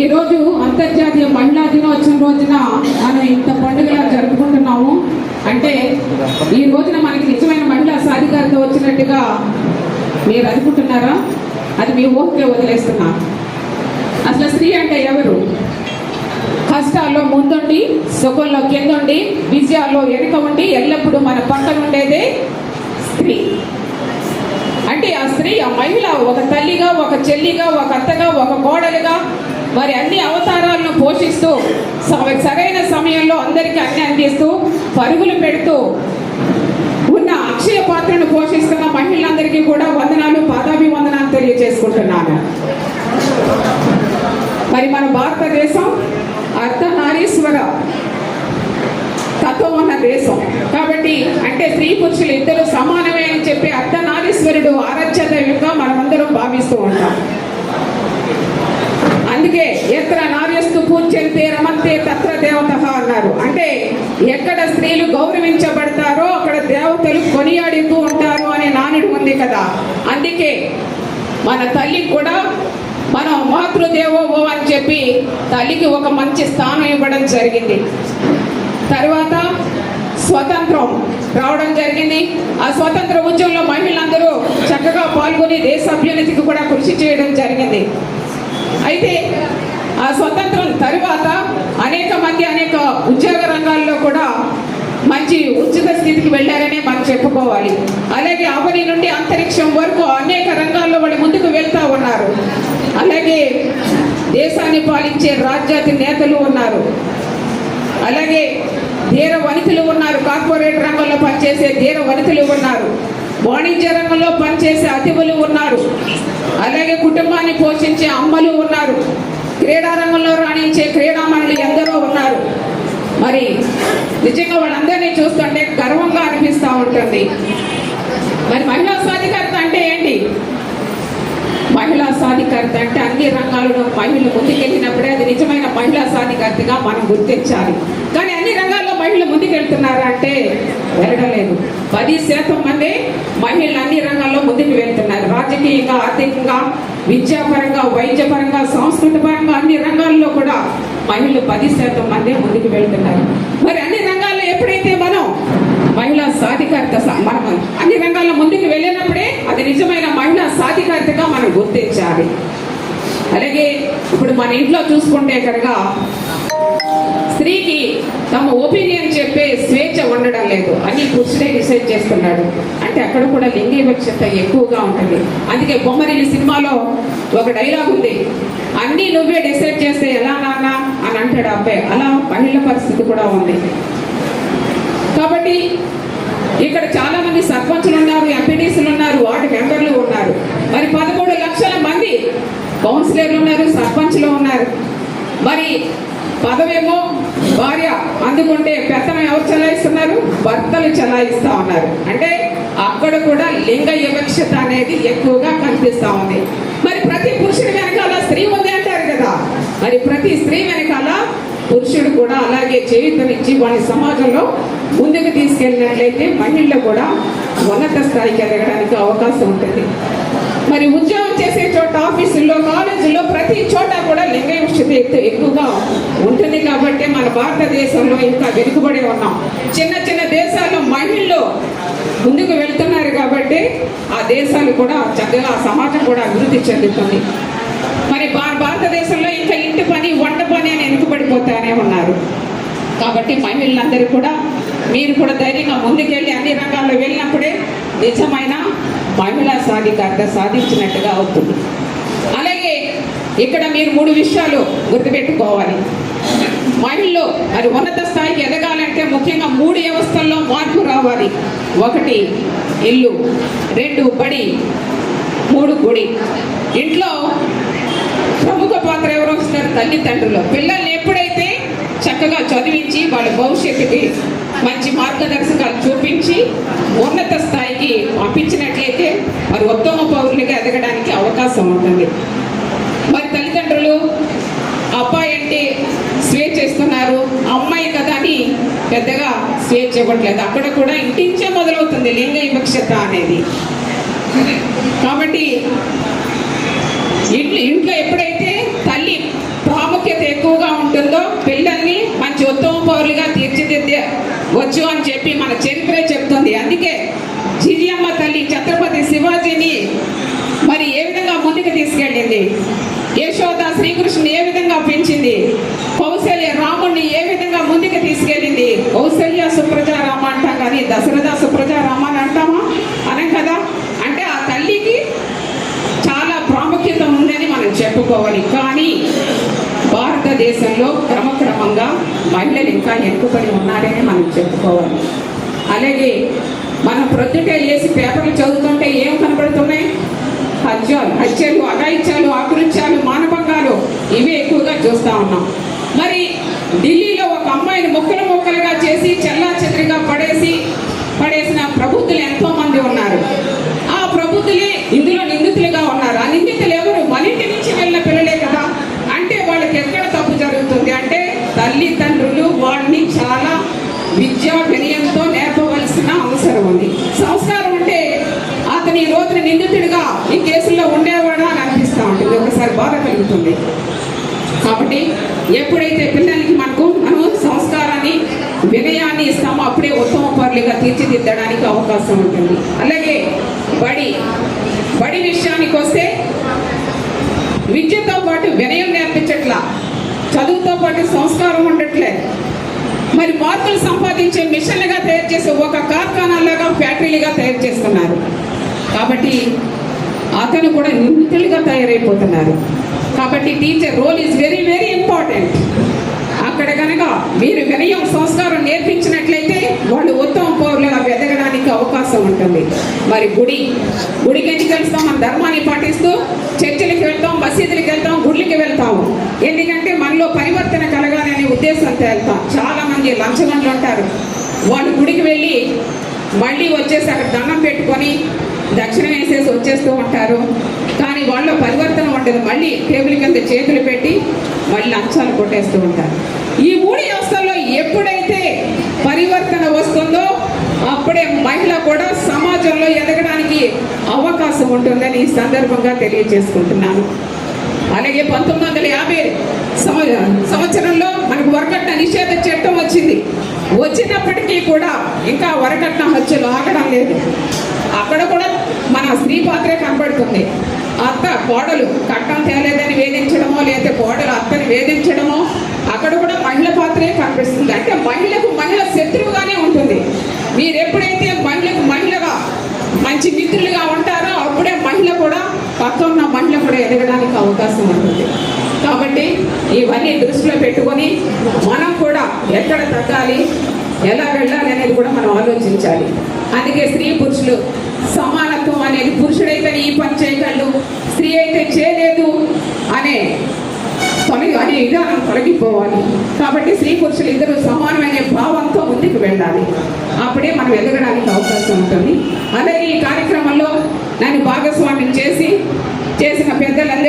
ఈరోజు అంతర్జాతీయ మహిళా దినోత్సవం రోజున మనం ఇంత పండుగలా జరుపుకుంటున్నాము. అంటే ఈ రోజున మనకి నిజమైన మహిళా సాధికారత వచ్చినట్టుగా మీరు అనుకుంటున్నారా? అది మీ ఊహకే వదిలేస్తున్నా. అసలు స్త్రీ అంటే ఎవరు? కష్టాల్లో ముందుండి సుఖంలో కిందుండి విజయాల్లో వెనుక ఉండి ఎల్లప్పుడూ మన పక్కన ఉండేదే స్త్రీ. అంటే ఆ స్త్రీ ఆ మహిళ ఒక తల్లిగా ఒక చెల్లిగా ఒక అత్తగా ఒక కోడలుగా మరి అన్ని అవతారాలను పోషిస్తూ సరైన సమయంలో అందరికీ అన్ని అందిస్తూ పరుగులు పెడుతూ ఉన్న అక్షయ పాత్రను పోషిస్తున్న మహిళలందరికీ కూడా వందనాలు పాదాభివందనాలు తెలియజేసుకుంటున్నాను. మరి మన భారతదేశం అర్ధనారీశ్వర తత్వం ఉన్న దేశం. కాబట్టి అంటే స్త్రీ పురుషులు ఇద్దరు సమానమే అని చెప్పి అర్ధనారీశ్వరుడు ఆరాధ్యత దైవంగా మనమందరం భావిస్తూ ఉంటాం. అందుకే ఎత్ర నార్యస్తు పూజ్యంతే రమంతే తత్ర దేవత అన్నారు. అంటే ఎక్కడ స్త్రీలు గౌరవించబడతారో అక్కడ దేవతలు కొనియాడుతూ ఉంటారు అనే నానుడు ఉంది కదా. అందుకే మన తల్లికి కూడా మనం మాతృదేవోభవ అని చెప్పి తల్లికి ఒక మంచి స్థానం ఇవ్వడం జరిగింది. తర్వాత స్వతంత్రం రావడం జరిగింది. ఆ స్వతంత్ర ఉద్యమంలో మహిళలందరూ చక్కగా పాల్గొని దేశ అభ్యున్నతికి కూడా కృషి చేయడం జరిగింది. అయితే ఆ స్వతంత్రం తరువాత అనేక మంది అనేక ఉద్యోగ రంగాల్లో కూడా మంచి ఉచిత స్థితికి వెళ్ళారనే మనం చెప్పుకోవాలి. అలాగే అవని నుండి అంతరిక్షం వరకు అనేక రంగాల్లో వాళ్ళు ముందుకు వెళ్తా ఉన్నారు. అలాగే దేశాన్ని పాలించే రాజ్యాతి నేతలు ఉన్నారు. అలాగే ధీర వనితలు ఉన్నారు. కార్పొరేట్ రంగంలో పనిచేసే ధీర వనితలు ఉన్నారు. వాణిజ్య రంగంలో పనిచేసే అతిథులు ఉన్నారు. అలాగే కుటుంబాన్ని పోషించే అమ్మలు ఉన్నారు. క్రీడా రంగంలో రాణించే క్రీడామణులు ఎందరో ఉన్నారు. మరి నిజంగా వాళ్ళందరినీ చూస్తుంటే గర్వంగా అనిపిస్తూ ఉంటుంది. మరి మహిళా సాధికారత మహిళా సాధికారత అంటే అన్ని రంగాల్లో మహిళలు ముందుకెళ్ళినప్పుడే అది నిజమైన మహిళా సాధికారతగా మనం గుర్తించాలి. కానీ అన్ని రంగాల్లో మహిళలు ముందుకెళ్తున్నారా అంటే వెళ్ళడలేదు పది శాతం మంది మహిళలు అన్ని రంగాల్లో ముందుకు వెళ్తున్నారు. రాజకీయంగా ఆర్థికంగా విద్యాపరంగా వైద్యపరంగా సంస్కృతపరంగా అన్ని రంగాల్లో కూడా మహిళలు పది శాతం మంది ముందుకు వెళ్తున్నారు. మరి అన్ని రంగాల్లో ఎప్పుడైతే మనం మహిళా సాధికారత మనం అన్ని రంగాల్లో ముందుకు వెళ్ళినప్పుడే అది నిజమైన మహిళా సాధికారతగా మనం గుర్తించాలి అలాగే ఇప్పుడు మన ఇంట్లో చూసుకుంటే కనుక స్త్రీకి తమ ఒపీనియన్ చెప్పే స్వేచ్ఛ ఉండడం లేదు. అని పురుషుడే డిసైడ్ చేస్తున్నాడు. అంటే అక్కడ కూడా లింగ వివక్షత ఎక్కువగా ఉంటుంది. అందుకే బొమ్మరిల్లి సినిమాలో ఒక డైలాగ్ ఉంది. అన్నీ నువ్వే డిసైడ్ చేస్తే ఎలా నాన్న? అని అంటాడు అబ్బాయి. అలా మహిళల పరిస్థితి కూడా ఉంది. కాబట్టి ఇక్కడ చాలామంది సర్పంచులు ఉన్నారు ఎంపీటీసీలు ఉన్నారు వార్డు మెంబర్లు ఉన్నారు మరి పదమూడు లక్షల మంది కౌన్సిలర్లు ఉన్నారు సర్పంచ్లు ఉన్నారు. మరి పదవేమో భార్య అందుకుంటే పెత్తనం ఎవరు చలాయిస్తున్నారు? భర్తలు చలాయిస్తూ ఉన్నారు. అంటే అక్కడ కూడా లింగ వివక్షత అనేది ఎక్కువగా కనిపిస్తూ ఉంది. మరి ప్రతి పురుషుడి వెనకాల స్త్రీ ఉంది అంటారు కదా. మరి ప్రతి స్త్రీ వెనకాల పురుషుడు కూడా అలాగే చేయుతనిచ్చి వాళ్ళ సమాజంలో ముందుకు తీసుకెళ్ళినట్లయితే మహిళలు కూడా ఉన్నత స్థాయికి ఎదగడానికి అవకాశం ఉంటుంది. మరి ఉద్యోగం చేసే ప్రతి చోట కూడా లింగ ఎక్కువగా ఉంటుంది కాబట్టి మన భారతదేశంలో ఇంకా వెనుకబడి ఉన్నాం. చిన్న చిన్న దేశాల్లో మహిళలు ముందుకు వెళ్తున్నారు కాబట్టి ఆ దేశాలు కూడా చక్కగా సమాజం కూడా అభివృద్ధి చెందుతుంది. మరి భారతదేశంలో ఇంకా ఇంటి పని వంట పని అని వెనుకబడిపోతానే ఉన్నారు. కాబట్టి మహిళలందరూ కూడా మీరు కూడా ధైర్యంగా ముందుకెళ్ళి అన్ని రంగాల్లో వెళ్ళినప్పుడే నిజమైన మహిళా సాధికారత సాధించినట్టుగా అవుతుంది. అలాగే ఇక్కడ మీరు మూడు విషయాలు గుర్తుపెట్టుకోవాలి. మహిళలు మరి ఉన్నత స్థాయికి ఎదగాలంటే ముఖ్యంగా మూడు వ్యవస్థల్లో మార్పు రావాలి. ఒకటి ఇల్లు రెండు బడి మూడు గుడి. ఇంట్లో ప్రముఖ పాత్ర ఎవరు వస్తారు? తల్లిదండ్రులు. పిల్లల్ని ఎప్పుడైతే చక్కగా చదివించి వాళ్ళ భవిష్యత్తుకి మంచి మార్గదర్శకాలు చూపించి ఉన్నత స్థాయికి పంపించినట్లయితే మరి ఉత్తమ పౌరులుగా ఎదగడానికి అవకాశం ఉంటుంది. మరి తల్లిదండ్రులు అబ్బాయి అంటే స్వేచ్ఛ ఇస్తున్నారు అమ్మాయి కదా అని పెద్దగా స్వేచ్ఛ ఇవ్వట్లేదు అక్కడ కూడా ఇంటించే మొదలవుతుంది లింగ వివక్షత అనేది. కాబట్టి ఇంట్లో ఇంట్లో ఎప్పుడైతే తల్లి ప్రాముఖ్యత ఎక్కువగా ఉంటుందో పిల్లల్ని మంచి ఉత్తమ పౌరులుగా తీర్చిదిద్దే వచ్చు అని చెప్పి మన చరిత్ర చెప్తుంది. అందుకే జిజియమ్మ తల్లి ఛత్రపతి శివాజీని మరి ఏ విధంగా ముందుకు తీసుకెళ్ళింది? శ్రీకృష్ణుని ఏ విధంగా పెంచింది? కౌశల్య రాముణ్ణి ఏ విధంగా ముందుకు తీసుకెళ్ళింది? కౌశల్య సుప్రజ రామ అంటాం కానీ దశరథ సుప్రజ రామ అని అంటామా? అనం కదా? అంటే ఆ తల్లికి చాలా ప్రాముఖ్యత ఉందని మనం చెప్పుకోవాలి. కానీ భారతదేశంలో క్రమక్రమంగా మహిళలు ఇంకా ఎక్కుబడి ఉన్నారని మనం చెప్పుకోవాలి. అలాగే మనం ప్రొద్దుటే లేచి పేపర్లు చదువుతుంటే ఏం కనబడుతున్నాయి హత్యలు హత్యలు అఘాయిత్యాలు ఆకృత్యాలు మానభంగాలు ఇవే ఎక్కువగా చూస్తూ ఉన్నాం. మరి ఢిల్లీలో ఒక అమ్మాయిని ముక్కలు ముక్కలుగా చేసి చెల్లా పడేసి పడేసిన ప్రబుద్ధులు ఎంతో మంది ఉన్నారు. ఆ ప్రభుత్వలే ఇందులో నిందితులుగా ఉన్నారు. ఆ నిందితులు ఎవరు? మన ఇంటి నుంచి వెళ్ళిన పిల్లలే కదా. అంటే వాళ్ళకి ఎక్కడ తప్పు జరుగుతుంది? అంటే తల్లిదండ్రులు వాడిని చాలా విద్యా వినయంతో నేర్పవలసిన అవసరం ఉంది. సంస్కారం అంటే అతని ఈ రోజున నిందితుడిగా ఈ కేసుల్లో ఉండేవాడా అని అనిపిస్తూ ఉంటుంది. ఒకసారి బాధ కలుగుతుంది. కాబట్టి ఎప్పుడైతే పిల్లలకి మనకు మనం సంస్కారాన్ని వినయాన్ని ఇస్తామో అప్పుడే ఉత్తమ పరులుగా తీర్చిదిద్దడానికి అవకాశం ఉంటుంది. అలాగే బడి బడి విషయానికి వస్తే విద్యతో పాటు వినయం నేర్పించట్లా చదువుతో పాటు సంస్కారం ఉండట్లే. మరి మార్కులు సంపాదించే మిషన్లుగా తయారు చేసే ఒక కార్ఖానాలాగా ఫ్యాక్టరీలుగా తయారు చేస్తున్నారు. కాబట్టి అతను కూడా నిందితులుగా తయారైపోతున్నారు. కాబట్టి teacher role is very very important. అక్కడ కనుక మీరు వినయం సంస్కారం నేర్పించినట్లయితే వాళ్ళు ఉత్తమ పౌరులుగా ఎదగడానికి అవకాశం ఉంటుంది. మరి గుడి గుడికి ఎందుకు వెళ్తాం మన ధర్మాన్ని పాటిస్తూ చర్చిలకు వెళ్తాం మసీదులకు వెళ్తాం గుడ్లకి వెళ్తాం. ఎందుకంటే మనలో పరివర్తన కలగాలనే ఉద్దేశంతో వెళ్తాం. చాలామంది మంది ఉంటారు. వాళ్ళు గుడికి వెళ్ళి మళ్ళీ వచ్చేసి అక్కడ దండం పెట్టుకొని దక్షిణ వేసేసి వచ్చేస్తూ ఉంటారు. కానీ వాళ్ళ పరివర్తన ఉండదు మళ్ళీ టేబుల్ కింద చేతులు పెట్టి మళ్ళీ అంచాలు కొట్టేస్తూ ఉంటారు. ఈ మూడు వ్యవస్థల్లో ఎప్పుడైతే పరివర్తన వస్తుందో అప్పుడే మహిళ కూడా సమాజంలో ఎదగడానికి అవకాశం ఉంటుందని ఈ సందర్భంగా తెలియజేసుకుంటున్నాను. అలాగే పంతొమ్మిది వందల యాభై సంవత్సరంలో మనకు వరకట్న నిషేధ చట్టం వచ్చింది. వచ్చినప్పటికీ కూడా ఇంకా వరకట్న హత్యలు ఆగడం లేదు. అక్కడ కూడా మన స్త్రీ పాత్రే కనబడుతుంది. అత్త కోడలు కట్నం తేలేదని వేధించడమో లేదా కోడలు అత్తని వేధించడమో అక్కడ కూడా మహిళ పాత్రే కనిపిస్తుంది. అంటే మహిళకు మహిళ శత్రువుగానే ఉంటుంది. మీరు ఎప్పుడైతే మహిళకు మహిళగా మంచి మిత్రులుగా ఉంటారో అప్పుడే మహిళ కూడా పక్కన ఉన్న మహిళ కూడా ఎదగడానికి అవకాశం ఉంటుంది కాబట్టి ఇవన్నీ దృష్టిలో పెట్టుకొని మనం కూడా ఎక్కడ తగ్గాలి ఎలా వెళ్ళాలి అనేది కూడా మనం ఆలోచించాలి. అందుకే స్త్రీ పురుషులు సమానత్వం అనేది పురుషుడైతే ఈ పని చేయగలడు స్త్రీ అయితే చేయలేదు అనే తొలగి అనే విధానం తొలగిపోవాలి. కాబట్టి స్త్రీ పురుషులు ఇద్దరు సమానమైన భావంతో ముందుకు వెళ్ళాలి. అప్పుడే మనం ఎదగడానికి అవకాశం ఉంటుంది. అలాగే ఈ కార్యక్రమంలో నన్ను భాగస్వామ్యం చేసి చేసిన పెద్దలందరూ